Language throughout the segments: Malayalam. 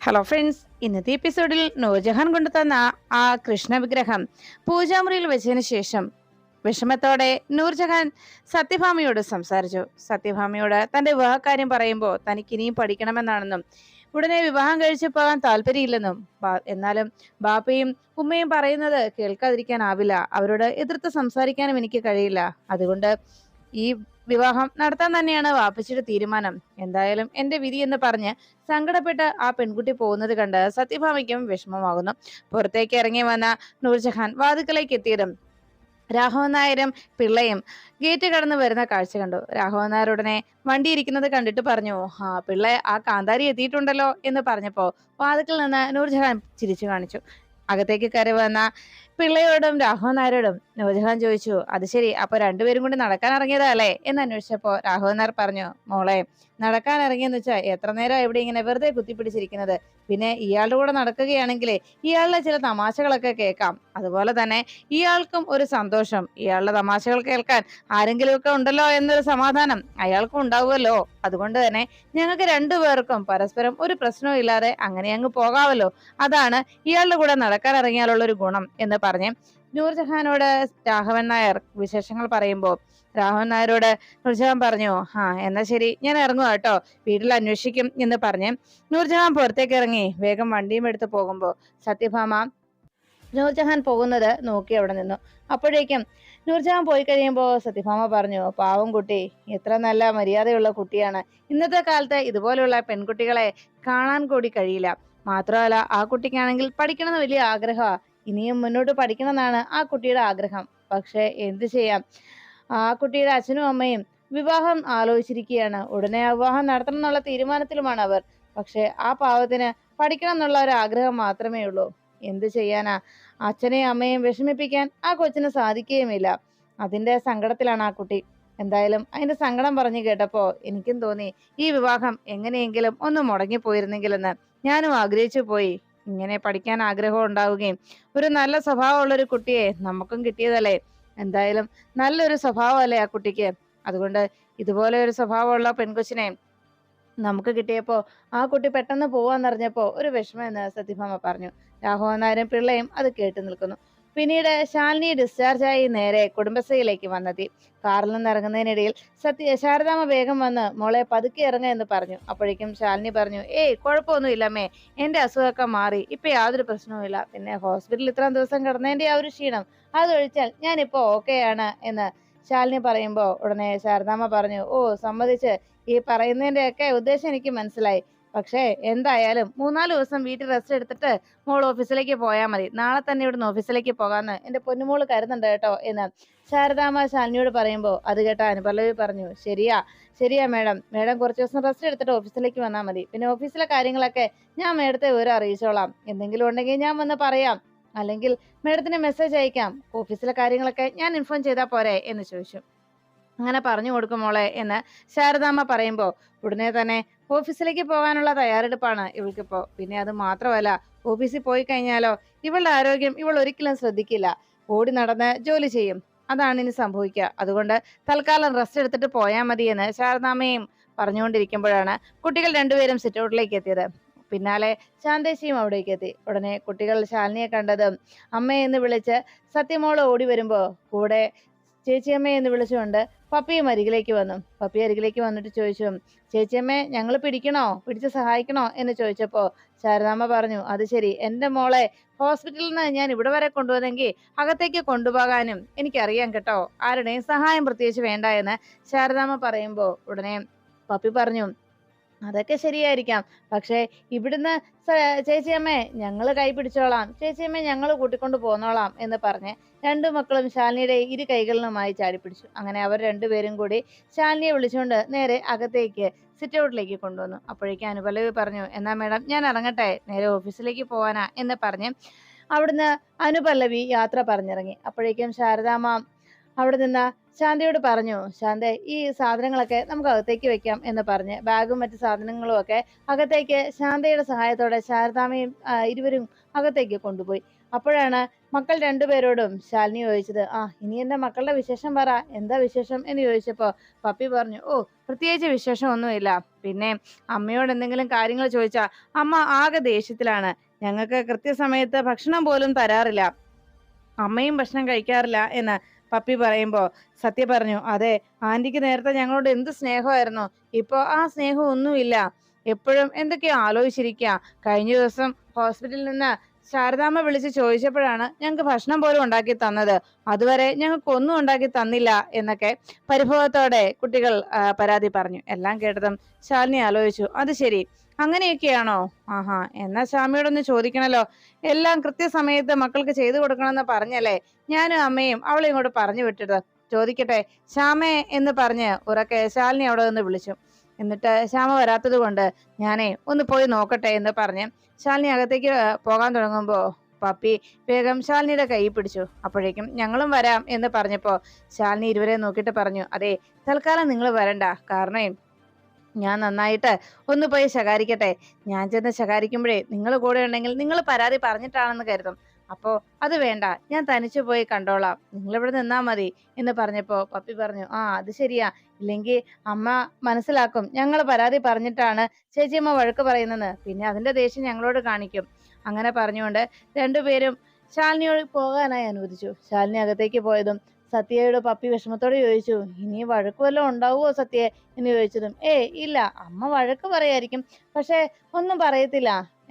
ഹലോ ഫ്രണ്ട്സ് ഇന്നത്തെ എപ്പിസോഡിൽ നൂർജഹാൻ കൊണ്ടുതന്ന ആ കൃഷ്ണ വിഗ്രഹം പൂജാമുറിയിൽ വെച്ചതിന് ശേഷം വിഷമത്തോടെ നൂർജഹാൻ സത്യഭാമയോട് സംസാരിച്ചു. സത്യഭാമയോട് തന്റെ വിവാഹകാര്യം പറയുമ്പോൾ തനിക്ക് ഇനിയും പഠിക്കണമെന്നാണെന്നും ഉടനെ വിവാഹം കഴിച്ചു പോകാൻ താല്പര്യമില്ലെന്നും എന്നാലും ബാപ്പയും ഉമ്മയും പറയുന്നത് കേൾക്കാതിരിക്കാനാവില്ല. അവരോട് എതിർത്ത് സംസാരിക്കാനും എനിക്ക് കഴിയില്ല. അതുകൊണ്ട് ഈ വിവാഹം നടത്താൻ തന്നെയാണ് വാപ്പച്ചിയുടെ തീരുമാനം. എന്തായാലും എന്റെ വിധി എന്ന് പറഞ്ഞ് സങ്കടപ്പെട്ട് ആ പെൺകുട്ടി പോകുന്നത് കണ്ട് സത്യഭാമയ്ക്കും വിഷമമാകുന്നു. പുറത്തേക്ക് ഇറങ്ങി വന്ന നൂർജഹാൻ വാതുക്കലേക്ക് എത്തിയതും രാഘവൻ നായരും പിള്ളയും ഗേറ്റ് കടന്ന് വരുന്ന കാഴ്ച കണ്ടു. രാഘവൻ നായർ ഉടനെ വണ്ടി ഇരിക്കുന്നത് കണ്ടിട്ട് പറഞ്ഞു ആ പിള്ള ആ കാന്താരി എത്തിയിട്ടുണ്ടല്ലോ എന്ന് പറഞ്ഞപ്പോ വാതുക്കൽ നിന്ന് നൂർജഹാൻ ചിരിച്ചു കാണിച്ചു. അകത്തേക്ക് കയറി വന്ന പിള്ളയോടും രാഘവൻ നായരോടും നൂർജഹാൻ ചോദിച്ചു അത് ശരി അപ്പൊ രണ്ടുപേരും കൂടി നടക്കാൻ ഇറങ്ങിയതാ അല്ലേ എന്ന് അന്വേഷിച്ചപ്പോ രാഘവൻ നായർ പറഞ്ഞു മോളെ നടക്കാൻ ഇറങ്ങിയെന്ന് വെച്ചാൽ എത്ര നേരം ഇവിടെ ഇങ്ങനെ വെറുതെ കുത്തിപ്പിടിച്ചിരിക്കുന്നത്? പിന്നെ ഇയാളുടെ കൂടെ നടക്കുകയാണെങ്കിലേ ഇയാളുടെ ചില തമാശകളൊക്കെ കേൾക്കാം. അതുപോലെ തന്നെ ഇയാൾക്കും ഒരു സന്തോഷം. ഇയാളുടെ തമാശകൾ കേൾക്കാൻ ആരെങ്കിലുമൊക്കെ ഉണ്ടല്ലോ എന്നൊരു സമാധാനം അയാൾക്കും ഉണ്ടാവുമല്ലോ. അതുകൊണ്ട് തന്നെ ഞങ്ങൾക്ക് രണ്ടുപേർക്കും പരസ്പരം ഒരു പ്രശ്നവും ഇല്ലാതെ അങ്ങനെ അങ്ങ് പോകാമല്ലോ അതാണ് ഇയാളുടെ കൂടെ നടക്കാൻ ഇറങ്ങിയാലുള്ള ഒരു ഗുണം എന്ന് പറഞ്ഞ്. നൂർജഹാനോട് രാഘവൻ നായർ വിശേഷങ്ങൾ പറയുമ്പോൾ രാഘവൻ നായരോട് നൂർജഹാൻ പറഞ്ഞു ആ എന്നാ ശരി ഞാൻ ഇറങ്ങുക കേട്ടോ വീട്ടിൽ അന്വേഷിക്കും എന്ന് പറഞ്ഞ് നൂർജഹാൻ പുറത്തേക്ക് ഇറങ്ങി. വേഗം വണ്ടിയും എടുത്ത് പോകുമ്പോൾ സത്യഭാമ നൂർജഹാൻ പോകുന്നത് നോക്കി അവിടെ നിന്നു. അപ്പോഴേക്കും നൂർജഹാൻ പോയി കഴിയുമ്പോൾ സത്യഭാമ പറഞ്ഞു പാവം കുട്ടി എത്ര നല്ല മര്യാദയുള്ള കുട്ടിയാണ്. ഇന്നത്തെ കാലത്ത് ഇതുപോലെയുള്ള പെൺകുട്ടികളെ കാണാൻ കൂടി കഴിയില്ല. മാത്രമല്ല ആ കുട്ടിക്കാണെങ്കിൽ പഠിക്കണമെന്ന് വലിയ ആഗ്രഹമാണ് ഇനിയും മുന്നോട്ട് പഠിക്കണമെന്നാണ് ആ കുട്ടിയുടെ ആഗ്രഹം. പക്ഷെ എന്തു ചെയ്യാം? ആ കുട്ടിയുടെ അച്ഛനും അമ്മയും വിവാഹം ആലോചിച്ചിരിക്കുകയാണ്. ഉടനെ വിവാഹം നടത്തണം എന്നുള്ള തീരുമാനത്തിലുമാണ് അവർ. പക്ഷെ ആ പാവത്തിന് പഠിക്കണം എന്നുള്ള ഒരു ആഗ്രഹം മാത്രമേ ഉള്ളൂ. എന്ത് ചെയ്യാനാ? അച്ഛനെയും അമ്മയും വിഷമിപ്പിക്കാൻ ആ കൊച്ചിന് സാധിക്കുകയുമില്ല. അതിന്റെ സങ്കടത്തിലാണ് ആ കുട്ടി. എന്തായാലും അതിന്റെ സങ്കടം പറഞ്ഞു കേട്ടപ്പോൾ എനിക്കും തോന്നി ഈ വിവാഹം എങ്ങനെയെങ്കിലും ഒന്ന് മുടങ്ങിപ്പോയിരുന്നെങ്കിലെന്ന് ഞാനും ആഗ്രഹിച്ചു പോയി. ഇങ്ങനെ പഠിക്കാൻ ആഗ്രഹം ഉണ്ടാവുകയും ഒരു നല്ല സ്വഭാവമുള്ള ഒരു കുട്ടിയെ നമുക്കും കിട്ടിയതല്ലേ? എന്തായാലും നല്ലൊരു സ്വഭാവമല്ലേ ആ കുട്ടിക്ക്? അതുകൊണ്ട് ഇതുപോലെ ഒരു സ്വഭാവമുള്ള പെൺകൊച്ചിനെ നമുക്ക് കിട്ടിയപ്പോൾ ആ കുട്ടി പെട്ടെന്ന് പോവാന്നറിഞ്ഞപ്പോ ഒരു വിഷമം എന്ന് സത്യഭാമ പറഞ്ഞു. രാഘവൻ പിള്ളയും അത് കേട്ടു നിൽക്കുന്നു. പിന്നീട് ശാലിനി ഡിസ്ചാർജ് ആയി നേരെ കുടുംബശ്രീയിലേക്ക് വന്നെത്തി. കാറിൽ നിന്ന് ഇറങ്ങുന്നതിനിടയിൽ സത്യ ശാരദാമ്മ വേഗം വന്ന് മോളെ പതുക്കെ ഇറങ്ങുക എന്ന് പറഞ്ഞു. അപ്പോഴേക്കും ശാലിനി പറഞ്ഞു ഏയ് കുഴപ്പമൊന്നുമില്ലമ്മേ എന്റെ അസുഖമൊക്കെ മാറി. ഇപ്പൊ യാതൊരു പ്രശ്നവുമില്ല. പിന്നെ ഹോസ്പിറ്റലിൽ ഇത്രയും ദിവസം കിടന്നതിന്റെ ആ ഒരു ക്ഷീണം. അതൊഴിച്ചാൽ ഞാനിപ്പോൾ ഓക്കെയാണ് എന്ന് ശാലിനി പറയുമ്പോൾ ഉടനെ ശാരദാമ്മ പറഞ്ഞു ഓ സമ്മതിച്ച്. ഈ പറയുന്നതിന്റെ ഒക്കെ ഉദ്ദേശം എനിക്ക് മനസ്സിലായി. പക്ഷേ എന്തായാലും മൂന്നാൽ ദിവസം വീട്ടിൽ റെസ്റ്റ് എടുത്തിട്ട് മോൾ ഓഫീസിലേക്ക് പോയാൽ മതി. നാളെ തന്നെ ഇവിടുന്ന് ഓഫീസിലേക്ക് പോകാന്ന് എന്റെ പൊന്നുമോൾ കരുതണ്ട കേട്ടോ എന്ന്. ശാരദാമ്മ ശാലിനിയോട് പറയുമ്പോൾ അത് കേട്ട അനുപല്ലവി പറഞ്ഞു ശരിയാ ശരിയാ മേഡം. മേഡം കുറച്ച് ദിവസം റെസ്റ്റ് എടുത്തിട്ട് ഓഫീസിലേക്ക് വന്നാൽ മതി. പിന്നെ ഓഫീസിലെ കാര്യങ്ങളൊക്കെ ഞാൻ മേഡത്തെ വിവരം അറിയിച്ചോളാം. എന്തെങ്കിലും ഉണ്ടെങ്കിൽ ഞാൻ വന്ന് പറയാം. അല്ലെങ്കിൽ മേഡത്തിന് മെസ്സേജ് അയക്കാം. ഓഫീസിലെ കാര്യങ്ങളൊക്കെ ഞാൻ ഇൻഫോം ചെയ്താൽ പോരെ? എന്ന് ചോദിച്ചു. അങ്ങനെ പറഞ്ഞു കൊടുക്കും മോളെ എന്ന് ശാരദാമ്മ പറയുമ്പോൾ ഉടനെ തന്നെ ഓഫീസിലേക്ക് പോകാനുള്ള തയ്യാറെടുപ്പാണ് ഇവൾക്കിപ്പോൾ പിന്നെ അത് മാത്രമല്ല ഓഫീസിൽ പോയി കഴിഞ്ഞാലോ ഇവളുടെ ആരോഗ്യം ഇവൾ ഒരിക്കലും ശ്രദ്ധിക്കില്ല. ഓടി നടന്ന് ജോലി ചെയ്യും. അതാണ് ഇനി സംഭവിക്കുക. അതുകൊണ്ട് തൽക്കാലം റെസ്റ്റ് എടുത്തിട്ട് പോയാൽ മതി എന്ന് ശാരദാമ്മയും പറഞ്ഞുകൊണ്ടിരിക്കുമ്പോഴാണ് കുട്ടികൾ രണ്ടുപേരും സിറ്റൗട്ടിലേക്ക് എത്തിയത്. പിന്നാലെ ശാന്തേശിയും അവിടേക്ക് എത്തി. ഉടനെ കുട്ടികൾ ശാലിനിയെ കണ്ടതും അമ്മയെന്ന് വിളിച്ച് സത്യമോൾ ഓടി വരുമ്പോൾ കൂടെ ചേച്ചിയമ്മയെന്ന് വിളിച്ചുകൊണ്ട് പപ്പിയും അരികിലേക്ക് വന്നു. പപ്പി അരികിലേക്ക് വന്നിട്ട് ചോദിച്ചു ചേച്ചിയമ്മേ ഞങ്ങൾ പിടിക്കണോ? പിടിച്ച് സഹായിക്കണോ? എന്ന് ചോദിച്ചപ്പോ ശാരദാമ്മ പറഞ്ഞു അത് ശരി. എന്റെ മോളെ ഹോസ്പിറ്റലിൽ നിന്ന് ഞാൻ ഇവിടെ വരെ കൊണ്ടുവന്നെങ്കിൽ അകത്തേക്ക് കൊണ്ടുപോകാനും എനിക്കറിയാം കേട്ടോ. ആരുടെയും സഹായം പ്രത്യേകിച്ച് വേണ്ട എന്ന് ശാരദാമ്മ പറയുമ്പോ ഉടനെ പപ്പി പറഞ്ഞു അതൊക്കെ ശരിയായിരിക്കാം. പക്ഷേ ഇവിടുന്ന് ചേച്ചിയമ്മേ ഞങ്ങൾ കൈ പിടിച്ചോളാം. ചേച്ചിയമ്മേ ഞങ്ങൾ കൂട്ടിക്കൊണ്ട് പോന്നോളാം എന്ന് പറഞ്ഞ് രണ്ടു മക്കളും ശാലിനിയുടെ ഇരു കൈകളിലുമായി ചാടിപ്പിടിച്ചു. അങ്ങനെ അവർ രണ്ടുപേരും കൂടി ശാലിനിയെ വിളിച്ചുകൊണ്ട് നേരെ അകത്തേക്ക് സിറ്റ് ഔട്ടിലേക്ക് കൊണ്ടുവന്നു. അപ്പോഴേക്കും അനുപലവി പറഞ്ഞു എന്നാ മേഡം ഞാൻ ഇറങ്ങട്ടെ. നേരെ ഓഫീസിലേക്ക് പോവാനാ എന്ന് പറഞ്ഞ് അവിടുന്ന് അനുപല്ലവി യാത്ര പറഞ്ഞിറങ്ങി. അപ്പോഴേക്കും ശാരദാമ്മ അവിടെ നിന്ന് ശാന്തയോട് പറഞ്ഞു ശാന്ത ഈ സാധനങ്ങളൊക്കെ നമുക്ക് അകത്തേക്ക് വെക്കാം എന്ന് പറഞ്ഞ് ബാഗും മറ്റു സാധനങ്ങളും ഒക്കെ അകത്തേക്ക് ശാന്തയുടെ സഹായത്തോടെ ശാരദാമയും ഇരുവരും അകത്തേക്ക് കൊണ്ടുപോയി. അപ്പോഴാണ് മക്കൾ രണ്ടുപേരോടും ശാലിനി ചോദിച്ചത് ആ ഇനി എന്റെ മക്കളുടെ വിശേഷം പറ എന്താ വിശേഷം? എന്ന് ചോദിച്ചപ്പോൾ പപ്പി പറഞ്ഞു ഓ പ്രത്യേകിച്ച് വിശേഷം ഒന്നുമില്ല പിന്നെ അമ്മയോട് എന്തെങ്കിലും കാര്യങ്ങൾ ചോദിച്ചാ അമ്മ ആകെ ദേഷ്യത്തിലാണ്. ഞങ്ങൾക്ക് കൃത്യസമയത്ത് ഭക്ഷണം പോലും തരാറില്ല. അമ്മയും ഭക്ഷണം കഴിക്കാറില്ല എന്ന് പപ്പി പറയുമ്പോൾ സത്യ പറഞ്ഞു അതെ ആന്റിക്ക് നേരത്തെ ഞങ്ങളോട് എന്ത് സ്നേഹമായിരുന്നു? ഇപ്പോ ആ സ്നേഹം ഒന്നുമില്ല. എപ്പോഴും എന്തൊക്കെയോ ആലോചിച്ചിരിക്കുക കഴിഞ്ഞ ദിവസം ഹോസ്പിറ്റലിൽ നിന്ന് ശാരദാമ്മ വിളിച്ച് ചോദിച്ചപ്പോഴാണ് ഞങ്ങൾക്ക് ഭക്ഷണം പോലും ഉണ്ടാക്കി തന്നത്. അതുവരെ ഞങ്ങൾക്ക് ഒന്നും ഉണ്ടാക്കി തന്നില്ല എന്നൊക്കെ പരിഭവത്തോടെ കുട്ടികൾ പരാതി പറഞ്ഞു. എല്ലാം കേട്ടതും ശാലിനി ആലോചിച്ചു. അത് ശരി. അങ്ങനെയൊക്കെയാണോ? ആഹാ എന്നാ ശ്യാമയോടൊന്ന് ചോദിക്കണല്ലോ. എല്ലാം കൃത്യസമയത്ത് മക്കൾക്ക് ചെയ്തു കൊടുക്കണമെന്ന് പറഞ്ഞല്ലേ? ഞാനും അമ്മയും അവളെ ഇങ്ങോട്ട് പറഞ്ഞു വിട്ടത് ചോദിക്കട്ടെ ശ്യാമേ എന്ന് പറഞ്ഞ് ഉറക്കെ ശാലിനി അവിടെ നിന്ന് വിളിച്ചു. എന്നിട്ട് ശ്യാമ വരാത്തത് കൊണ്ട് ഞാനേ ഒന്ന് പോയി നോക്കട്ടെ എന്ന് പറഞ്ഞ് ശാലിനി അകത്തേക്ക് പോകാൻ തുടങ്ങുമ്പോൾ പപ്പി വേഗം ശാലിനിയുടെ കൈ പിടിച്ചു. അപ്പോഴേക്കും ഞങ്ങളും വരാം എന്ന് പറഞ്ഞപ്പോൾ ശാലിനി ഇരുവരെ നോക്കിയിട്ട് പറഞ്ഞു അതെ തൽക്കാലം നിങ്ങൾ വരണ്ട. കാരണം ഞാൻ നന്നായിട്ട് ഒന്ന് പോയി ശകാരിക്കട്ടെ. ഞാൻ ചെന്ന് ശകാരിക്കുമ്പോഴേ നിങ്ങൾ കൂടെ ഉണ്ടെങ്കിൽ നിങ്ങൾ പരാതി പറഞ്ഞിട്ടാണെന്ന് കരുതും. അപ്പോ അത് വേണ്ട ഞാൻ തനിച്ചു പോയി കണ്ടോളാം. നിങ്ങൾ ഇവിടെ നിന്നാ മതി എന്ന് പറഞ്ഞപ്പോ പപ്പി പറഞ്ഞു ആ അത് ശരിയാ. ഇല്ലെങ്കിൽ അമ്മ മനസ്സിലാക്കും. ഞങ്ങൾ പരാതി പറഞ്ഞിട്ടാണ് ചേച്ചിയമ്മ വഴക്ക് പറയുന്നത് പിന്നെ അതിന്റെ ദേഷ്യം ഞങ്ങളോട് കാണിക്കും. അങ്ങനെ പറഞ്ഞുകൊണ്ട് രണ്ടുപേരും ശാലിനിയോട് പോകാനായി അനുവദിച്ചു. ശാലിനി അകത്തേക്ക് പോയതും സത്യയോട് പപ്പി വിഷമത്തോടെ ചോദിച്ചു ഇനി വഴക്ക് വല്ലതും ഉണ്ടാവുമോ സത്യ? എന്ന് ചോദിച്ചതും ഏ ഇല്ല. അമ്മ വഴക്ക് പറയായിരിക്കും. പക്ഷെ ഒന്നും പറയത്തില്ല.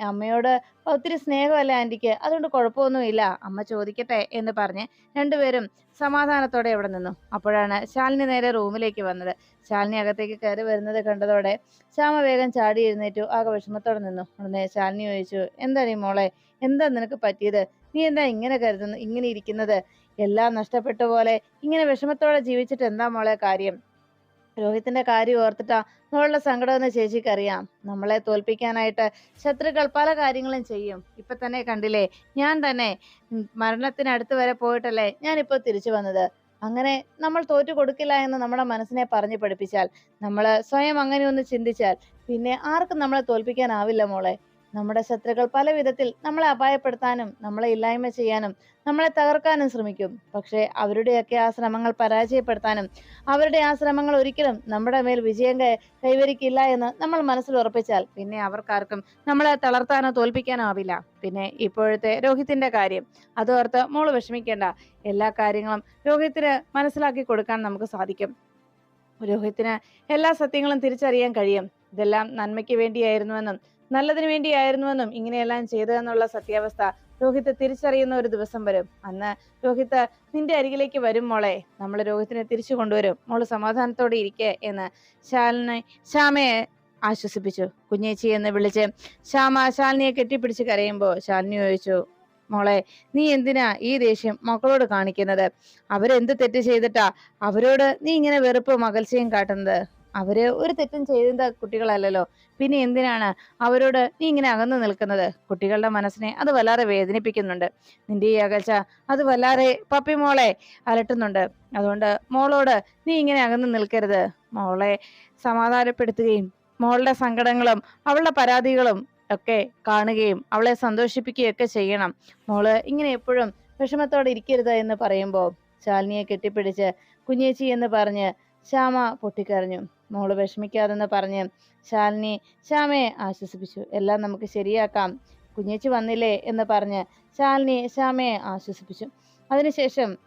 അമ്മയോട് ഒത്തിരി സ്നേഹമല്ലേ ആന്റിക്ക്? അതുകൊണ്ട് കുഴപ്പമൊന്നുമില്ല. അമ്മ ചോദിക്കട്ടെ എന്ന് പറഞ്ഞ് രണ്ടുപേരും സമാധാനത്തോടെ അവിടെ നിന്നു. അപ്പോഴാണ് ശാലിനി നേരെ റൂമിലേക്ക് വന്നത്. ശാലിനി അകത്തേക്ക് കയറി വരുന്നത് കണ്ടതോടെ ശ്യാമ വേഗം ചാടി എഴുന്നേറ്റു. ആകെ വിഷമത്തോടെ നിന്നു. ഉടനെ ശാലിനി ചോദിച്ചു എന്താ നീ മോളെ? എന്താ നിനക്ക് പറ്റിയത്? നീ എന്താ ഇങ്ങനെ കരുതുന്നു ഇങ്ങനെ ഇരിക്കുന്നത്? എല്ലാം നഷ്ടപ്പെട്ട പോലെ ഇങ്ങനെ വിഷമത്തോടെ ജീവിച്ചിട്ട് എന്താ മോളെ കാര്യം? രോഹിത്തിന്റെ കാര്യം ഓർത്തിട്ടാ മോളുടെ സങ്കടമെന്ന് ചേച്ചിക്കറിയാം നമ്മളെ തോൽപ്പിക്കാനായിട്ട് ശത്രുക്കൾ പല കാര്യങ്ങളും ചെയ്യും. ഇപ്പൊ തന്നെ കണ്ടില്ലേ? ഞാൻ തന്നെ മരണത്തിനടുത്ത് വരെ പോയിട്ടല്ലേ ഞാനിപ്പോ തിരിച്ചു വന്നത്. അങ്ങനെ നമ്മൾ തോറ്റു കൊടുക്കില്ല എന്ന് നമ്മുടെ മനസ്സിനെ പറഞ്ഞു പഠിപ്പിച്ചാൽ നമ്മൾ സ്വയം അങ്ങനെ ഒന്ന് ചിന്തിച്ചാൽ പിന്നെ ആർക്കും നമ്മളെ തോൽപ്പിക്കാനാവില്ല മോളെ. നമ്മുടെ ശത്രുക്കൾ പല വിധത്തിൽ നമ്മളെ അപായപ്പെടുത്താനും നമ്മളെ ഇല്ലായ്മ ചെയ്യാനും നമ്മളെ തകർക്കാനും ശ്രമിക്കും. പക്ഷേ അവരുടെയൊക്കെ ആ ശ്രമങ്ങൾ പരാജയപ്പെടുത്താനും അവരുടെ ആ ശ്രമങ്ങൾ ഒരിക്കലും നമ്മുടെ മേൽ വിജയം കൈവരിക്കില്ല എന്ന് നമ്മൾ മനസ്സിൽ ഉറപ്പിച്ചാൽ പിന്നെ അവർക്കാർക്കും നമ്മളെ തളർത്താനോ തോൽപ്പിക്കാനോ ആവില്ല. പിന്നെ ഇപ്പോഴത്തെ രോഹിത്തിന്റെ കാര്യം അതോർത്ത് മോൾ വിഷമിക്കേണ്ട. എല്ലാ കാര്യങ്ങളും രോഹിത്തിന് മനസ്സിലാക്കി കൊടുക്കാൻ നമുക്ക് സാധിക്കും. രോഹിത്തിന് എല്ലാ സത്യങ്ങളും തിരിച്ചറിയാൻ കഴിയും. ഇതെല്ലാം നന്മയ്ക്ക് വേണ്ടിയായിരുന്നുവെന്നും നല്ലതിന് വേണ്ടിയായിരുന്നുവെന്നും ഇങ്ങനെയെല്ലാം ചെയ്തതെന്നുള്ള സത്യാവസ്ഥ രോഹിത്ത് തിരിച്ചറിയുന്ന ഒരു ദിവസം വരും. അന്ന് രോഹിത്ത് നിന്റെ അരികിലേക്ക് വരും മോളെ. നമ്മൾ രോഹിത്തിനെ തിരിച്ചു കൊണ്ടുവരും. മോൾ സമാധാനത്തോടെ ഇരിക്കെ എന്ന് ശാലിനെ ശ്യാമയെ ആശ്വസിപ്പിച്ചു. കുഞ്ഞേച്ചി എന്ന് വിളിച്ച് ശ്യാമ ശാലിനിയെ കെട്ടിപ്പിടിച്ച് കരയുമ്പോൾ ശാലിനി ചോദിച്ചു മോളെ നീ എന്തിനാ ഈ ദേഷ്യം മക്കളോട് കാണിക്കുന്നത്? അവരെന്ത് തെറ്റ് ചെയ്തിട്ടാ? അവരോട് നീ ഇങ്ങനെ വെറുപ്പ് അകൽച്ചയും കാട്ടുന്നത്? അവർ ഒരു തെറ്റും ചെയ്ത കുട്ടികളല്ലല്ലോ. പിന്നെ എന്തിനാണ് അവരോട് നീ ഇങ്ങനെ അകന്നു നിൽക്കുന്നത്? കുട്ടികളുടെ മനസ്സിനെ അത് വല്ലാതെ വേദനിപ്പിക്കുന്നുണ്ട്. നിന്റെ ഈ അകൽച്ച അത് വല്ലാതെ പപ്പി മോളെ അലട്ടുന്നുണ്ട്. അതുകൊണ്ട് മോളോട് നീ ഇങ്ങനെ അകന്നു നിൽക്കരുത്. മോളെ സമാധാനപ്പെടുത്തുകയും മോളുടെ സങ്കടങ്ങളും അവളുടെ പരാതികളും ഒക്കെ കാണുകയും അവളെ സന്തോഷിപ്പിക്കുകയും ഒക്കെ ചെയ്യണം. മോൾ ഇങ്ങനെ എപ്പോഴും വിഷമത്തോടെ ഇരിക്കരുത് എന്ന് പറയുമ്പോൾ ശാലിനിയെ കെട്ടിപ്പിടിച്ച് കുഞ്ഞേച്ചി എന്ന് പറഞ്ഞ് ശ്യാമ പൊട്ടിക്കരഞ്ഞു. മോൾ വിഷമിക്കാതെന്ന് പറഞ്ഞ് ശാലിനി ശ്യാമയെ ആശ്വസിപ്പിച്ചു. എല്ലാം നമുക്ക് ശരിയാക്കാം. കുഞ്ഞേച്ചി വന്നില്ലേ? എന്ന് പറഞ്ഞ് ശാലിനി ശ്യാമയെ ആശ്വസിപ്പിച്ചു. അതിനുശേഷം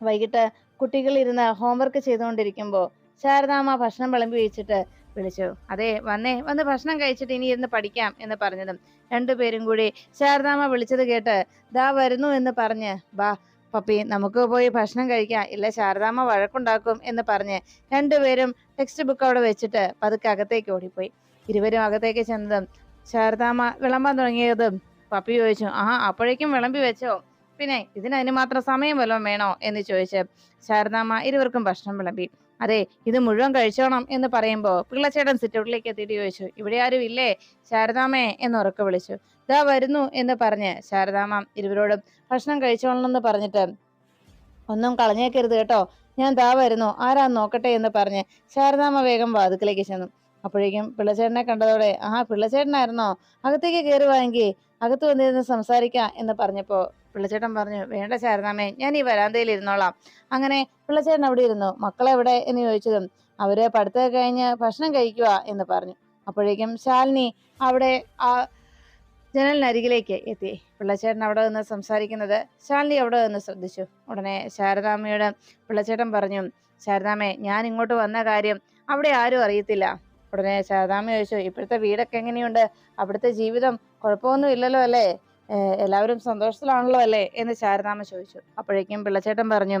വൈകിട്ട് കുട്ടികൾ ഇരുന്ന് ഹോംവർക്ക് ചെയ്തുകൊണ്ടിരിക്കുമ്പോൾ ശാരദാമ്മ ഭക്ഷണം വിളമ്പി വെച്ചിട്ട് വിളിച്ചു. അതെ വന്നേ വന്ന് ഭക്ഷണം കഴിച്ചിട്ട് ഇനി ഇരുന്ന് പഠിക്കാം എന്ന് പറഞ്ഞതും രണ്ടുപേരും കൂടി ശാരദാമ്മ വിളിച്ചത് കേട്ട് ദാ വരുന്നു എന്ന് പറഞ്ഞ് ബാ പപ്പി നമുക്ക് പോയി ഭക്ഷണം കഴിക്കാം. ഇല്ല ശാരദാമ്മ വഴക്കുണ്ടാക്കും എന്ന് പറഞ്ഞ് രണ്ടുപേരും ടെക്സ്റ്റ് ബുക്ക് അവിടെ വെച്ചിട്ട് പതുക്കെ അകത്തേക്ക് ഓടിപ്പോയി. ഇരുവരും അകത്തേക്ക് ചെന്നതും ശാരദാമ്മ വിളമ്പാൻ തുടങ്ങിയതും പപ്പി ചോദിച്ചു ആ അപ്പോഴേക്കും വിളമ്പി വെച്ചോ? പിന്നെ ഇതിന് അതിന് മാത്രം സമയം വല്ലതും വേണോ? എന്ന് ചോദിച്ച് ശാരദാമ്മ ഇരുവർക്കും ഭക്ഷണം വിളമ്പി. അതെ ഇത് മുഴുവൻ കഴിച്ചോണം എന്ന് പറയുമ്പോൾ പിള്ളച്ചേട്ടൻ സിറ്റൗട്ടിലേക്ക് എത്തിയിട്ട് ചോദിച്ചു ഇവിടെ ആരും ഇല്ലേ? ശാരദാമ്മേ എന്ന് ഉറക്കെ വിളിച്ചു. ദാ വരുന്നു എന്ന് പറഞ്ഞ് ശാരദാമ്മ ഇരുവരോടും ഭക്ഷണം കഴിച്ചോളണം എന്ന് പറഞ്ഞിട്ട് ഒന്നും കളഞ്ഞേക്കരുത് കേട്ടോ. ഞാൻ ദാ വരുന്നു ആരാ നോക്കട്ടെ എന്ന് പറഞ്ഞ് ശാരദാമ്മ വേഗം വാതുക്കലേക്ക് ചെന്നു. അപ്പോഴേക്കും പിള്ളച്ചേട്ടനെ കണ്ടതോടെ ആ പിള്ളച്ചേട്ടനായിരുന്നോ? അകത്തേക്ക് കയറി വാങ്ങി അകത്ത് വന്നിരുന്ന് സംസാരിക്കാം എന്ന് പറഞ്ഞപ്പോൾ പിള്ളച്ചേട്ടൻ പറഞ്ഞു വേണ്ട ശാരദാമ്മേ ഞാൻ ഈ വരാന്തയിൽ ഇരുന്നോളാം. അങ്ങനെ പിള്ളച്ചേട്ടൻ അവിടെ ഇരുന്നു. മക്കളെവിടെ എന്ന് ചോദിച്ചതും അവർ പഠിത്തമൊക്കെ കഴിഞ്ഞ് ഭക്ഷണം കഴിക്കുക എന്ന് പറഞ്ഞു. അപ്പോഴേക്കും ശാലിനി അവിടെ ആ ജനലിനരികിലേക്ക് എത്തി. പിള്ളച്ചേട്ടൻ അവിടെ നിന്ന് സംസാരിക്കുന്നത് ശാലിനി അവിടെ നിന്ന് ശ്രദ്ധിച്ചു. ഉടനെ ശാരദാമ്മയോട് പിള്ളച്ചേട്ടൻ പറഞ്ഞു ശാരദാമ്മേ ഞാൻ ഇങ്ങോട്ട് വന്ന കാര്യം അവിടെ ആരും അറിയത്തില്ല. ഉടനെ ശാരദാമ്മ ചോദിച്ചു ഇപ്പോഴത്തെ വീടൊക്കെ എങ്ങനെയുണ്ട്? അവിടുത്തെ ജീവിതം കുഴപ്പമൊന്നും ഇല്ലല്ലോ അല്ലേ? എല്ലാവരും സന്തോഷത്തിലാണല്ലോ അല്ലേ? എന്ന് ശാരദാമ്മ ചോദിച്ചു. അപ്പോഴേക്കും പിള്ളച്ചേട്ടൻ പറഞ്ഞു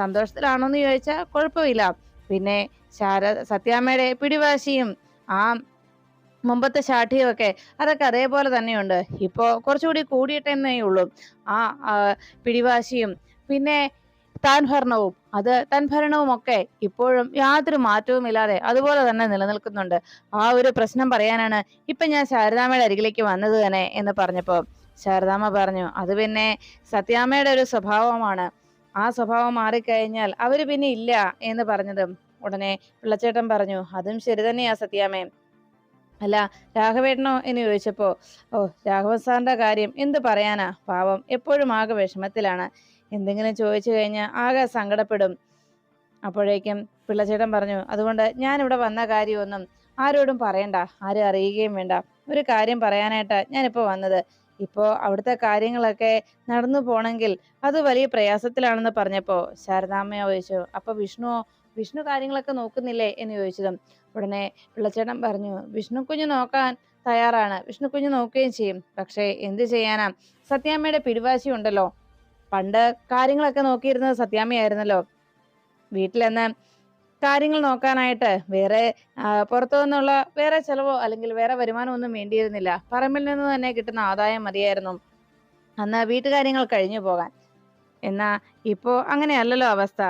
സന്തോഷത്തിലാണോ എന്ന് ചോദിച്ചാൽ കുഴപ്പമില്ല. പിന്നെ ശാര സത്യാമ്മയുടെ പിടിവാശിയും ആ മുമ്പത്തെ ശാഠ്യമൊക്കെ അതൊക്കെ അതേപോലെ തന്നെയുണ്ട്. ഇപ്പോ കുറച്ചുകൂടി കൂടിയിട്ടെന്നേ ഉള്ളൂ. ആ പിടിവാശിയും പിന്നെ താൻ ഭരണവും അത് തൻ ഭരണവും ഒക്കെ ഇപ്പോഴും യാതൊരു മാറ്റവും ഇല്ലാതെ അതുപോലെ തന്നെ നിലനിൽക്കുന്നുണ്ട്. ആ ഒരു പ്രശ്നം പറയാനാണ് ഇപ്പൊ ഞാൻ ശാരദാമ്മയുടെ അരികിലേക്ക് വന്നത് തന്നെ എന്ന് പറഞ്ഞപ്പോൾ ശാരദാമ്മ പറഞ്ഞു അത് പിന്നെ സത്യാമ്മയുടെ ഒരു സ്വഭാവമാണ്. ആ സ്വഭാവം മാറിക്കഴിഞ്ഞാൽ അവർ പിന്നെ ഇല്ല എന്ന് പറഞ്ഞതും ഉടനെ പിള്ളച്ചേട്ടൻ പറഞ്ഞു അതും ശരി തന്നെയാ സത്യാമ്മേ. അല്ല രാഘവേട്ടനോ എന്ന് ചോദിച്ചപ്പോ ഓ രാഘവൻ സാറിന്റെ കാര്യം എന്ത് പറയാനാ? പാവം എപ്പോഴും ആകെ വിഷമത്തിലാണ്. എന്തെങ്കിലും ചോദിച്ചു കഴിഞ്ഞാൽ ആകെ സങ്കടപ്പെടും. അപ്പോഴേക്കും പിള്ളച്ചേട്ടൻ പറഞ്ഞു അതുകൊണ്ട് ഞാനിവിടെ വന്ന കാര്യമൊന്നും ആരോടും പറയണ്ട ആരും അറിയുകയും വേണ്ട. ഒരു കാര്യം പറയാനായിട്ട് ഞാനിപ്പോൾ വന്നത്. ഇപ്പോൾ അവിടുത്തെ കാര്യങ്ങളൊക്കെ നടന്നു പോണെങ്കിൽ അത് വലിയ പ്രയാസത്തിലാണെന്ന് പറഞ്ഞപ്പോൾ ശാരദാമ്മയോ ചോദിച്ചു അപ്പോൾ വിഷ്ണുവോ വിഷ്ണു കാര്യങ്ങളൊക്കെ നോക്കുന്നില്ലേ എന്ന് ചോദിച്ചതും ഉടനെ പിള്ളച്ചേട്ടൻ പറഞ്ഞു വിഷ്ണു കുഞ്ഞു നോക്കാൻ തയ്യാറാണ്. വിഷ്ണു കുഞ്ഞു നോക്കുകയും ചെയ്യും. പക്ഷേ എന്ത് ചെയ്യാനാ? സത്യാമ്മയുടെ പിടിവാശി ഉണ്ടല്ലോ. പണ്ട് കാര്യങ്ങളൊക്കെ നോക്കിയിരുന്നത് സത്യാമ്മയായിരുന്നല്ലോ. വീട്ടിലെന്ന് കാര്യങ്ങൾ നോക്കാനായിട്ട് വേറെ പുറത്തു നിന്നുള്ള വേറെ ചെലവോ അല്ലെങ്കിൽ വേറെ വരുമാനമോ ഒന്നും വേണ്ടിയിരുന്നില്ല. പറമ്പിൽ നിന്ന് തന്നെ കിട്ടുന്ന ആദായം മതിയായിരുന്നു. അന്ന് വീട്ടുകാര്യങ്ങൾ കഴിഞ്ഞു പോകാൻ. എന്നാ ഇപ്പോ അങ്ങനെയല്ലല്ലോ അവസ്ഥ.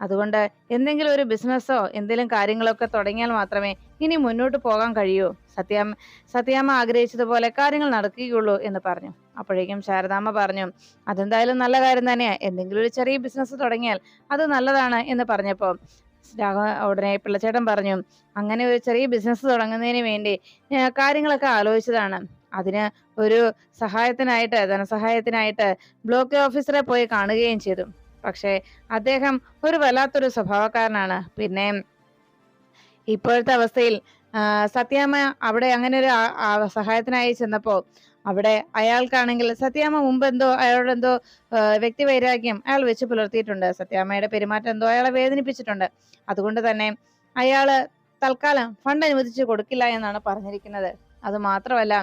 അതുകൊണ്ട് എന്തെങ്കിലും ഒരു ബിസിനസ്സോ എന്തെങ്കിലും കാര്യങ്ങളൊക്കെ തുടങ്ങിയാൽ മാത്രമേ ഇനി മുന്നോട്ട് പോകാൻ കഴിയൂ. സത്യാമ്മ സത്യാമ്മ ആഗ്രഹിച്ചതുപോലെ കാര്യങ്ങൾ നടക്കുകയുള്ളൂ എന്ന് പറഞ്ഞു. അപ്പോഴേക്കും ശാരദാമ്മ പറഞ്ഞു അതെന്തായാലും നല്ല കാര്യം തന്നെയാ. എന്തെങ്കിലും ഒരു ചെറിയ ബിസിനസ് തുടങ്ങിയാൽ അത് നല്ലതാണ് എന്ന് പറഞ്ഞപ്പോൾ രാഘവ ഉടനെ പിള്ളച്ചേട്ടൻ പറഞ്ഞു അങ്ങനെ ഒരു ചെറിയ ബിസിനസ് തുടങ്ങുന്നതിന് വേണ്ടി കാര്യങ്ങളൊക്കെ ആലോചിച്ചതാണ്. അതിന് ഒരു സഹായത്തിനായിട്ട് ധനസഹായത്തിനായിട്ട് ബ്ലോക്ക് ഓഫീസറെ പോയി കാണുകയും ചെയ്തു. പക്ഷേ അദ്ദേഹം ഒരു വല്ലാത്തൊരു സ്വഭാവക്കാരനാണ്. പിന്നെ ഇപ്പോഴത്തെ അവസ്ഥയിൽ സത്യാമ്മ അവിടെ അങ്ങനെ ഒരു സഹായത്തിനായി ചെന്നപ്പോൾ അവിടെ അയാൾക്കാണെങ്കിൽ സത്യാമ്മ മുമ്പ് എന്തോ അയാളോട് എന്തോ വ്യക്തി വ്യക്തിവൈരാഗ്യം അയാൾ വെച്ച് പുലർത്തിയിട്ടുണ്ട്. സത്യാമ്മയുടെ പെരുമാറ്റം എന്തോ അയാളെ വേദനിപ്പിച്ചിട്ടുണ്ട്. അതുകൊണ്ട് തന്നെ അയാൾ തൽക്കാലം ഫണ്ട് അനുവദിച്ചു കൊടുക്കില്ല എന്നാണ് പറഞ്ഞിരിക്കുന്നത്. അത് മാത്രമല്ല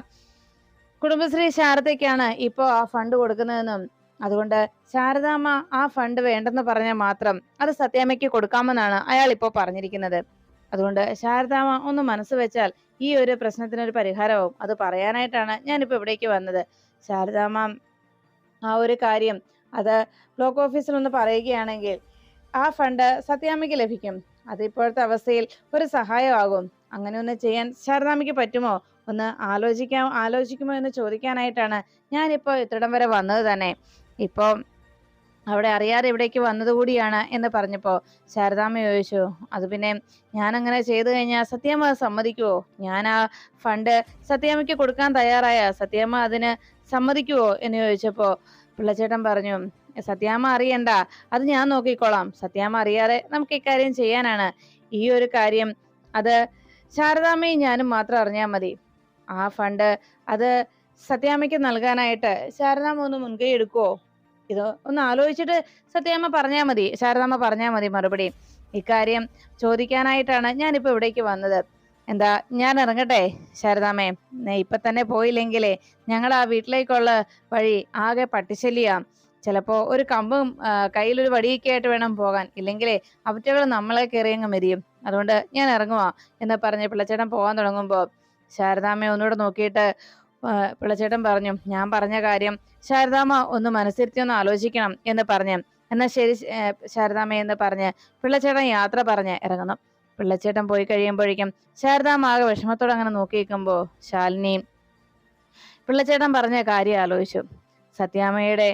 കുടുംബശ്രീ ശാരദയ്ക്കാണ് ഇപ്പോൾ ആ ഫണ്ട് കൊടുക്കുന്നതെന്നും അതുകൊണ്ട് ശാരദാമ്മ ആ ഫണ്ട് വേണ്ടെന്ന് പറഞ്ഞാൽ മാത്രം അത് സത്യാമ്മയ്ക്ക് കൊടുക്കാമെന്നാണ് അയാൾ ഇപ്പോൾ പറഞ്ഞിരിക്കുന്നത്. അതുകൊണ്ട് ശാരദാമ്മ ഒന്ന് മനസ്സ് വെച്ചാൽ ഈ ഒരു പ്രശ്നത്തിനൊരു പരിഹാരമാവും. അത് പറയാനായിട്ടാണ് ഞാനിപ്പോൾ ഇവിടേക്ക് വന്നത്. ശാരദാമ്മ ആ ഒരു കാര്യം അത് ബ്ലോക്ക് ഓഫീസിൽ ഒന്ന് പറയുകയാണെങ്കിൽ ആ ഫണ്ട് സത്യാമ്മയ്ക്ക് ലഭിക്കും. അത് ഇപ്പോഴത്തെ അവസ്ഥയിൽ ഒരു സഹായമാകും. അങ്ങനെ ഒന്ന് ചെയ്യാൻ ശാരദാമ്മയ്ക്ക് പറ്റുമോ? ഒന്ന് ആലോചിക്കാം ആലോചിക്കുമോ എന്ന് ചോദിക്കാനായിട്ടാണ് ഞാനിപ്പോൾ ഇത്രയും വരെ വന്നത് തന്നെ. ഇപ്പോൾ അവിടെ അറിയാതെ ഇവിടേക്ക് വന്നതുകൂടിയാണ് എന്ന് പറഞ്ഞപ്പോൾ ശാരദാമ്മ ചോദിച്ചു അത് പിന്നെ ഞാൻ അങ്ങനെ ചെയ്തു കഴിഞ്ഞാൽ സത്യാമ്മ സമ്മതിക്കുവോ? ഞാൻ ആ ഫണ്ട് സത്യാമ്മയ്ക്ക് കൊടുക്കാൻ തയ്യാറായ സത്യാമ്മ അതിന് സമ്മതിക്കുവോ? എന്ന് ചോദിച്ചപ്പോൾ പിള്ളച്ചേട്ടൻ പറഞ്ഞു സത്യാമ്മ അറിയണ്ട അത് ഞാൻ നോക്കിക്കോളാം. സത്യാമ്മ അറിയാതെ നമുക്ക് ഇക്കാര്യം ചെയ്യാനാണ്. ഈ ഒരു കാര്യം അത് ശാരദാമ്മയും ഞാനും മാത്രം അറിഞ്ഞാൽ മതി. ആ ഫണ്ട് അത് സത്യാമ്മയ്ക്ക് നൽകാനായിട്ട് ശാരദാമ്മ ഒന്ന് മുൻകൈ എടുക്കുവോ? ഇത് ഒന്ന് ആലോചിച്ചിട്ട് സത്യാമ്മ പറഞ്ഞാൽ മതി. ശാരദാമ്മ പറഞ്ഞാൽ മതി മറുപടി. ഇക്കാര്യം ചോദിക്കാനായിട്ടാണ് ഞാനിപ്പോൾ ഇവിടേക്ക് വന്നത്. എന്താ ഞാൻ ഇറങ്ങട്ടെ? ശാരദാമ്മേ ഇപ്പൊ തന്നെ പോയില്ലെങ്കിലേ ഞങ്ങൾ ആ വീട്ടിലേക്കുള്ള വഴി ആകെ പട്ടിശല്യാ. ചിലപ്പോ ഒരു കമ്പും കയ്യിലൊരു വടിയൊക്കെ ആയിട്ട് വേണം പോകാൻ. ഇല്ലെങ്കിലേ അവറ്റകൾ നമ്മളെ കയറി അങ്ങ് മെരിയും. അതുകൊണ്ട് ഞാൻ ഇറങ്ങുവാ എന്ന് പറഞ്ഞ് പിള്ളച്ചേട്ടൻ പോകാൻ തുടങ്ങുമ്പോൾ ശാരദാമ്മ ഒന്നുകൂടെ നോക്കിയിട്ട് പിള്ളച്ചേട്ടൻ പറഞ്ഞു ഞാൻ പറഞ്ഞ കാര്യം ശാരദാമ്മ ഒന്ന് മനസ്സിരുത്തി ഒന്ന് ആലോചിക്കണം എന്ന് പറഞ്ഞ്. എന്നാൽ ശരി ശാരദാമ്മ എന്ന് പറഞ്ഞ് പിള്ളച്ചേട്ടൻ യാത്ര പറഞ്ഞ് ഇറങ്ങണം പിള്ളച്ചേട്ടൻ പോയി കഴിയുമ്പോഴേക്കും ശാരദാമ്മ ആകെ വിഷമത്തോടെ അങ്ങനെ നോക്കി നിൽക്കുമ്പോൾ ശാലിനി പിള്ളച്ചേട്ടൻ പറഞ്ഞ കാര്യം ആലോചിച്ചു. സത്യാമ്മയുടെ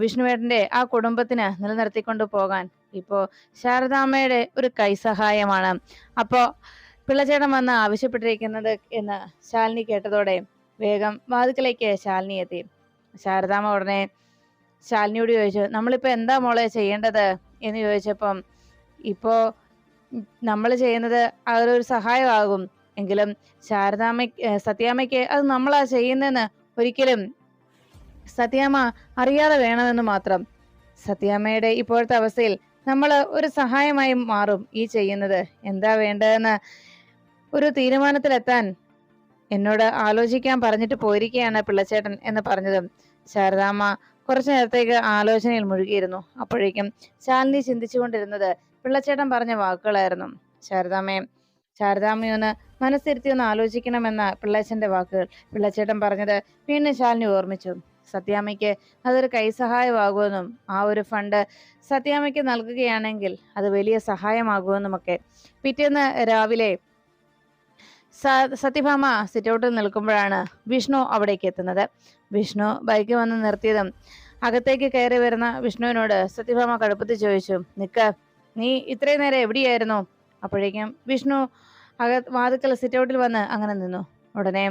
വിഷ്ണുവേട്ടന്റെ ആ കുടുംബത്തിന് നിലനിർത്തിക്കൊണ്ട് പോകാൻ ഇപ്പോൾ ശാരദാമ്മയുടെ ഒരു കൈസഹായമാണ് അപ്പോൾ പിള്ളച്ചേട്ടൻ വന്ന് ആവശ്യപ്പെട്ടിരിക്കുന്നത് എന്ന് ശാലിനി കേട്ടതോടെ വേഗം വാതുക്കലേക്ക് ശാലിനി എത്തി. ശാരദാമ്മ ഉടനെ ശാലിനിയോട് ചോദിച്ചു നമ്മളിപ്പോൾ എന്താ മോളെ ചെയ്യേണ്ടത്? എന്ന് ചോദിച്ചപ്പം ഇപ്പോൾ നമ്മൾ ചെയ്യുന്നത് അവരൊരു സഹായമാകും. എങ്കിലും ശാരദാമ്മ സത്യാമ്മയ്ക്ക് അത് നമ്മളാ ചെയ്യുന്നതെന്ന് ഒരിക്കലും സത്യാമ്മ അറിയാതെ വേണമെന്ന് മാത്രം. സത്യാമ്മയുടെ ഇപ്പോഴത്തെ അവസ്ഥയിൽ നമ്മൾ ഒരു സഹായമായി മാറും ഈ ചെയ്യുന്നത്. എന്താ വേണ്ടതെന്ന് ഒരു തീരുമാനത്തിലെത്താൻ എന്നോട് ആലോചിക്കാൻ പറഞ്ഞിട്ട് പോയിരിക്കുകയാണ് പിള്ളച്ചേട്ടൻ എന്ന് പറഞ്ഞതും ശാരദാമ്മ കുറച്ചു നേരത്തേക്ക് ആലോചനയിൽ മുഴുകിയിരുന്നു. അപ്പോഴേക്കും ശാലിനി ചിന്തിച്ചുകൊണ്ടിരുന്നത് പിള്ളച്ചേട്ടൻ പറഞ്ഞ വാക്കുകളായിരുന്നു. ശാരദാമ്മയെ ശാരദാമ്മയൊന്ന് മനസ്സിരുത്തി ഒന്ന് ആലോചിക്കണമെന്ന പിള്ളേച്ചന്റെ വാക്കുകൾ പിള്ളച്ചേട്ടൻ പറഞ്ഞത് വീണ്ടും ശാലിനി ഓർമ്മിച്ചു. സത്യാമ്മയ്ക്ക് അതൊരു കൈസഹായമാകുമെന്നും ആ ഒരു ഫണ്ട് സത്യാമ്മയ്ക്ക് നൽകുകയാണെങ്കിൽ അത് വലിയ സഹായമാകുമെന്നുമൊക്കെ പിറ്റേന്ന് രാവിലെ സത്യഭാമ സിറ്റൗട്ടിൽ നിൽക്കുമ്പോഴാണ് വിഷ്ണു അവിടേക്ക് എത്തുന്നത്. വിഷ്ണു ബൈക്ക് വന്ന് നിർത്തിയതും അകത്തേക്ക് കയറി വരുന്ന വിഷ്ണുവിനോട് സത്യഭാമ കടുപ്പത്തിൽ ചോദിച്ചു നിക്ക നീ ഇത്രയും നേരം എവിടെയായിരുന്നു? അപ്പോഴേക്കും വിഷ്ണു അക വാതുക്കൽ സിറ്റൗട്ടിൽ വന്ന് അങ്ങനെ നിന്നു. ഉടനെ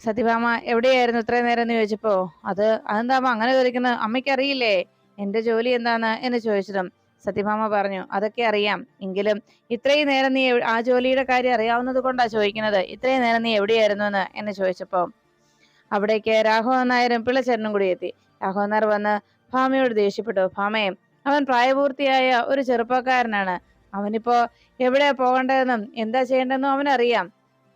സത്യഭാമ എവിടെയായിരുന്നു ഇത്രയും നേരം? എന്ന് ചോദിച്ചപ്പോ അത് അതെന്താ അങ്ങനെ ചോദിക്കുന്നത് അമ്മയ്ക്ക് അറിയില്ലേ എന്റെ ജോലി എന്താന്ന്? എന്ന് ചോദിച്ചതും സത്യഭാമ പറഞ്ഞു അതൊക്കെ അറിയാം. എങ്കിലും ഇത്രയും നേരം നീ ആ ജോലിയുടെ കാര്യം അറിയാവുന്നത് കൊണ്ടാ ചോദിക്കുന്നത്. ഇത്രയും നേരം നീ എവിടെയായിരുന്നു എന്ന് എന്നെ ചോദിച്ചപ്പോ അവിടേക്ക് രാഘവൻ നായരും പിള്ളച്ചേരനും കൂടി എത്തി. രാഘവൻ നായർ വന്ന് ഭാമയോട് ദേഷ്യപ്പെട്ടു. ഭാമയെ അവൻ പ്രായപൂർത്തിയായ ഒരു ചെറുപ്പക്കാരനാണ്. അവനിപ്പോ എവിടെ പോകേണ്ടതെന്നും എന്താ ചെയ്യേണ്ടതെന്നും അവനറിയാം.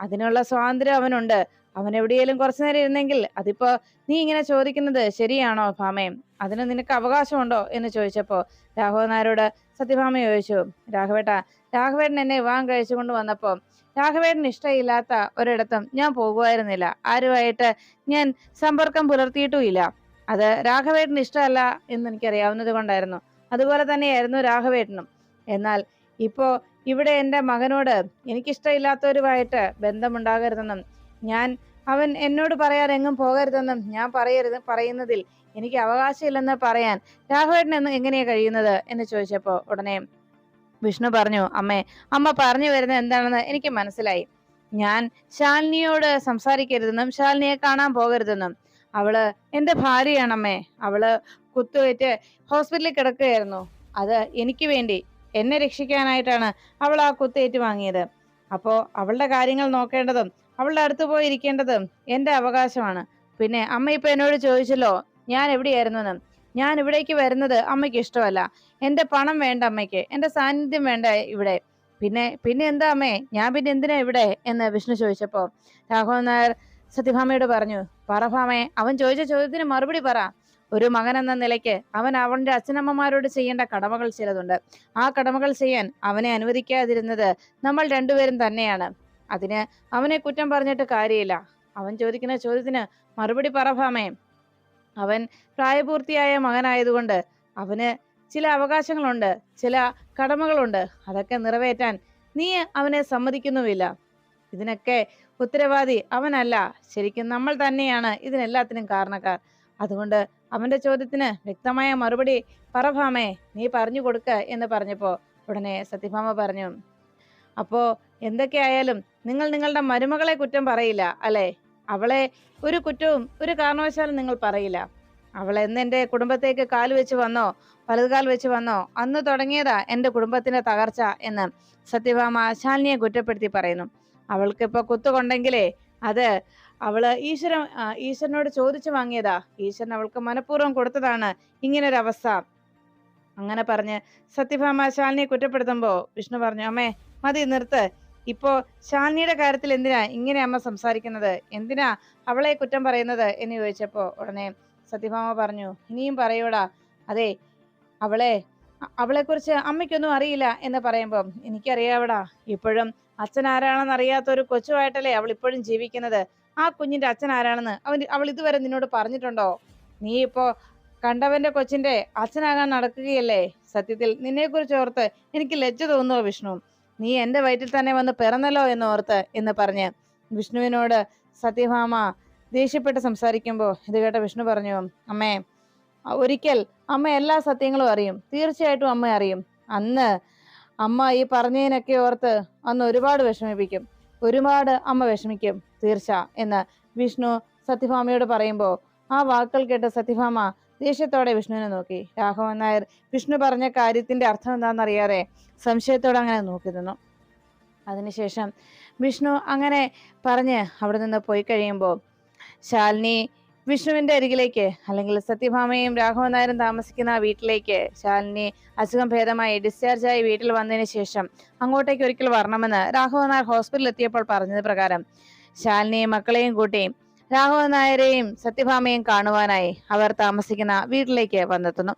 അതിനുള്ള സ്വാതന്ത്ര്യം അവനുണ്ട്. അവൻ എവിടെയെങ്കിലും കുറച്ചു നേരം ഇരുന്നെങ്കിൽ അതിപ്പോ നീ ഇങ്ങനെ ചോദിക്കുന്നത് ശരിയാണോ ഭാമയും അതിന് നിനക്ക് അവകാശമുണ്ടോ എന്ന് ചോദിച്ചപ്പോൾ രാഘവൻ നായരോട് സത്യഭാമ ചോദിച്ചു രാഘവേട്ട രാഘവേട്ടൻ എന്നെ വിവാഹം കഴിച്ചുകൊണ്ട് വന്നപ്പോ രാഘവേട്ടന് ഇഷ്ടമില്ലാത്ത ഒരിടത്തും ഞാൻ പോകുമായിരുന്നില്ല ആരുമായിട്ട് ഞാൻ സമ്പർക്കം പുലർത്തിയിട്ടുമില്ല. അത് രാഘവേട്ടന് ഇഷ്ടമല്ല എന്ന് എനിക്കറിയാവുന്നത് കൊണ്ടായിരുന്നു. അതുപോലെ തന്നെയായിരുന്നു രാഘവേട്ടനും. എന്നാൽ ഇപ്പോ ഇവിടെ എന്റെ മകനോട് എനിക്കിഷ്ടമില്ലാത്തവരുമായിട്ട് ബന്ധമുണ്ടാകരുതെന്നും ഞാൻ അവൻ എന്നോട് പറയാൻ എങ്ങും പോകരുതെന്നും ഞാൻ പറയരുത് പറയുന്നതിൽ എനിക്ക് അവകാശമില്ലെന്ന് പറയാൻ രാഘവേട്ടൻ എന്ന് എങ്ങനെയാ കഴിയുന്നത് എന്ന് ചോദിച്ചപ്പോ ഉടനെ വിഷ്ണു പറഞ്ഞു അമ്മേ അമ്മ പറഞ്ഞു വരുന്നത് എന്താണെന്ന് എനിക്ക് മനസ്സിലായി. ഞാൻ ശാലിനിയോട് സംസാരിക്കരുതെന്നും ശാലിനിയെ കാണാൻ പോകരുതെന്നും. അവൾ എന്റെ ഭാര്യയാണമ്മേ. അവൾ കുത്തുവെറ്റ് ഹോസ്പിറ്റലിൽ കിടക്കുകയായിരുന്നു. അത് എനിക്ക് വേണ്ടി എന്നെ രക്ഷിക്കാനായിട്ടാണ് അവൾ ആ കുത്തേറ്റ് വാങ്ങിയത്. അപ്പോ അവളുടെ കാര്യങ്ങൾ നോക്കേണ്ടതും അവളുടെ അടുത്ത് പോയിരിക്കേണ്ടതും എന്റെ അവകാശമാണ്. പിന്നെ അമ്മ ഇപ്പൊ എന്നോട് ചോദിച്ചല്ലോ ഞാൻ എവിടെയായിരുന്നു ഞാൻ ഇവിടേക്ക് വരുന്നത് അമ്മയ്ക്ക് ഇഷ്ടമല്ല. എന്റെ പണം വേണ്ട അമ്മയ്ക്ക്. എന്റെ സാന്നിധ്യം വേണ്ട ഇവിടെ. പിന്നെ പിന്നെ എന്താ അമ്മേ? ഞാൻ പിന്നെ എന്തിനാ ഇവിടെ? എന്ന് വിഷ്ണു ചോദിച്ചപ്പോ രാഘവൻ നായർ സത്യഭാമയോട് പറഞ്ഞു പറ ഭാമേ അവൻ ചോദിച്ച ചോദ്യത്തിന് മറുപടി പറ. ഒരു മകൻ എന്ന നിലയ്ക്ക് അവൻ അവന്റെ അച്ഛനമ്മമാരോട് ചെയ്യേണ്ട കടമകൾ ചിലതുണ്ട്. ആ കടമകൾ ചെയ്യാൻ അവനെ അനുവദിക്കാതിരുന്നത് നമ്മൾ രണ്ടുപേരും തന്നെയാണ്. അതിന് അവനെ കുറ്റം പറഞ്ഞിട്ട് കാര്യമില്ല. അവൻ ചോദിക്കുന്ന ചോദ്യത്തിന് മറുപടി പറ ഭാമേ. അവൻ പ്രായപൂർത്തിയായ മകനായതുകൊണ്ട് അവന് ചില അവകാശങ്ങളുണ്ട് ചില കടമകളുണ്ട്. അതൊക്കെ നിറവേറ്റാൻ നീ അവനെ സമ്മതിക്കുന്നുമില്ല. ഇതിനൊക്കെ ഉത്തരവാദി അവനല്ല. ശരിക്കും നമ്മൾ തന്നെയാണ് ഇതിനെല്ലാത്തിനും കാരണക്കാർ. അതുകൊണ്ട് അവന്റെ ചോദ്യത്തിന് വ്യക്തമായ മറുപടി പറഭാമേ നീ പറഞ്ഞു കൊടുക്ക എന്ന് പറഞ്ഞപ്പോ ഉടനെ സത്യഭാമ പറഞ്ഞു അപ്പോൾ എന്തൊക്കെയായാലും നിങ്ങൾ നിങ്ങളുടെ മരുമകളെ കുറ്റം പറയില്ല അല്ലെ? അവളെ ഒരു കുറ്റവും ഒരു കാരണവശാലും നിങ്ങൾ പറയില്ല. അവൾ എന്ന് എന്റെ കുടുംബത്തേക്ക് കാൽ വെച്ച് വന്നോ വലതുകാൽ വെച്ച് വന്നോ അന്ന് തുടങ്ങിയതാ എന്റെ കുടുംബത്തിന്റെ തകർച്ച എന്ന് സത്യഭാമ ശാലിനിയെ കുറ്റപ്പെടുത്തി പറയുന്നു. അവൾക്ക് ഇപ്പൊ കുത്തുകൊണ്ടെങ്കിലേ അത് അവൾ ഈശ്വരൻ ഈശ്വരനോട് ചോദിച്ചു വാങ്ങിയതാ. ഈശ്വരൻ അവൾക്ക് മനഃപൂർവം കൊടുത്തതാണ് ഇങ്ങനൊരു അവസ്ഥ അങ്ങനെ പറഞ്ഞ് സത്യഭാമ ശാലിനിയെ കുറ്റപ്പെടുത്തുമ്പോ വിഷ്ണു പറഞ്ഞു അമ്മേ മതി നിർത്ത്. ഇപ്പോ ശാലിനിയുടെ കാര്യത്തിൽ എന്തിനാ ഇങ്ങനെ അമ്മ സംസാരിക്കുന്നത്? എന്തിനാ അവളെ കുറ്റം പറയുന്നത് എന്ന് ചോദിച്ചപ്പോ ഉടനെ സത്യഭാമ പറഞ്ഞു ഇനിയും പറയൂടാ. അതെ അവളെ അവളെ കുറിച്ച് അമ്മയ്ക്കൊന്നും അറിയില്ല എന്ന് പറയുമ്പം എനിക്കറിയാവടാ. ഇപ്പോഴും അച്ഛൻ ആരാണെന്ന് അറിയാത്ത ഒരു കൊച്ചുമായിട്ടല്ലേ അവൾ ഇപ്പോഴും ജീവിക്കുന്നത്? ആ കുഞ്ഞിന്റെ അച്ഛൻ ആരാണെന്ന് അവൻ അവൾ ഇതുവരെ നിന്നോട് പറഞ്ഞിട്ടുണ്ടോ? നീ ഇപ്പോ കണ്ടവന്റെ കൊച്ചിന്റെ അച്ഛനാകാൻ നടക്കുകയല്ലേ? സത്യത്തിൽ നിന്നെ കുറിച്ച് ഓർത്ത് എനിക്ക് ലജ്ജ തോന്നുമോ വിഷ്ണു? നീ എന്റെ വയറ്റിൽ തന്നെ വന്ന് പിറന്നല്ലോ എന്ന് ഓർത്ത് എന്ന് പറഞ്ഞ് വിഷ്ണുവിനോട് സത്യഭാമ ദേഷ്യപ്പെട്ട് സംസാരിക്കുമ്പോൾ ഇത് കേട്ട വിഷ്ണു പറഞ്ഞു അമ്മേ ഒരിക്കൽ അമ്മ എല്ലാ സത്യങ്ങളും അറിയും. തീർച്ചയായിട്ടും അമ്മ അറിയും. അന്ന് അമ്മ ഈ പറഞ്ഞതിനൊക്കെ ഓർത്ത് അന്ന് ഒരുപാട് വിഷമിപ്പിക്കും. ഒരുപാട് അമ്മ വിഷമിക്കും. തീർച്ച. എന്ന് വിഷ്ണു സത്യഭാമയോട് പറയുമ്പോൾ ആ വാക്കുകൾ കേട്ട സത്യഭാമ ദേഷ്യത്തോടെ വിഷ്ണുവിനെ നോക്കി. രാഘവൻ നായർ വിഷ്ണു പറഞ്ഞ കാര്യത്തിന്റെ അർത്ഥം എന്താണെന്നറിയാതെ സംശയത്തോടെ അങ്ങനെ നോക്കി നിന്നു. അതിനുശേഷം വിഷ്ണു അങ്ങനെ പറഞ്ഞ് അവിടെ നിന്ന് പോയി കഴിയുമ്പോൾ ശാലിനി വിഷ്ണുവിന്റെ അരികിലേക്ക് അല്ലെങ്കിൽ സത്യഭാമയും രാഘവൻ നായരും താമസിക്കുന്ന ആ വീട്ടിലേക്ക് ശാലിനി അസുഖം ഭേദമായി ഡിസ്ചാർജ് ആയി വീട്ടിൽ വന്നതിന് ശേഷം അങ്ങോട്ടേക്ക് ഒരിക്കൽ വരണമെന്ന് രാഘവൻ നായർ ഹോസ്പിറ്റലിൽ എത്തിയപ്പോൾ പറഞ്ഞത് പ്രകാരം ശാലിനിയും മക്കളെയും കൂട്ടി രാഘവൻ നായരെയും സത്യഭാമയും കാണുവാനായി അവർ താമസിക്കുന്ന വീട്ടിലേക്ക് വന്നെത്തുന്നു.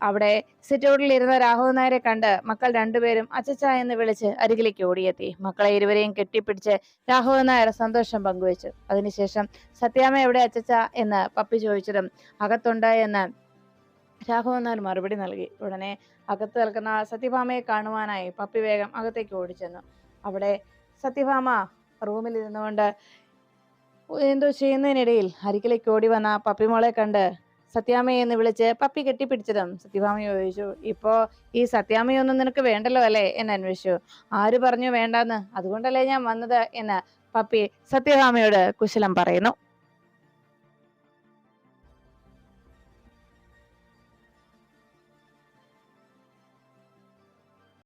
അവിടെ സിറ്റൗട്ടിൽ ഇരുന്ന രാഘവൻ നായരെ കണ്ട് മക്കൾ രണ്ടുപേരും അച്ചച്ച എന്ന് വിളിച്ച് അരികിലേക്ക് ഓടിയെത്തി. മക്കളെ ഇരുവരെയും കെട്ടിപ്പിടിച്ച് രാഘവൻ നായർ സന്തോഷം പങ്കുവച്ചു. അതിനുശേഷം സത്യാമ എവിടെ അച്ചച്ച എന്ന് പപ്പി ചോദിച്ചതും അകത്തുണ്ട് എന്ന് രാഘവൻ നായർ മറുപടി നൽകി. ഉടനെ അകത്ത് നിൽക്കുന്ന സത്യഭാമയെ കാണുവാനായി പപ്പി വേഗം അകത്തേക്ക് ഓടിച്ചെന്നു. അവിടെ സത്യഭാമ റൂമിൽ ഇരുന്നുകൊണ്ട് എന്തോ ചെയ്യുന്നതിനിടയിൽ അരികിലേക്ക് ഓടി വന്ന പപ്പിമോളെ കണ്ട് സത്യാമ്മയെ എന്ന് വിളിച്ച് പപ്പി കെട്ടിപ്പിടിച്ചതും? സത്യഭാമ ചോദിച്ചു. ഇപ്പോൾ ഈ സത്യാമ്മയൊന്നും നിനക്ക് വേണ്ടല്ലോ അല്ലേ? എന്ന് അന്വേഷിച്ചു. ആര് പറഞ്ഞു വേണ്ടാന്ന്? അതുകൊണ്ടല്ലേ ഞാൻ വന്നത്? എന്ന് പപ്പി സത്യഭാമയോട് കുശലം പറയുന്നു.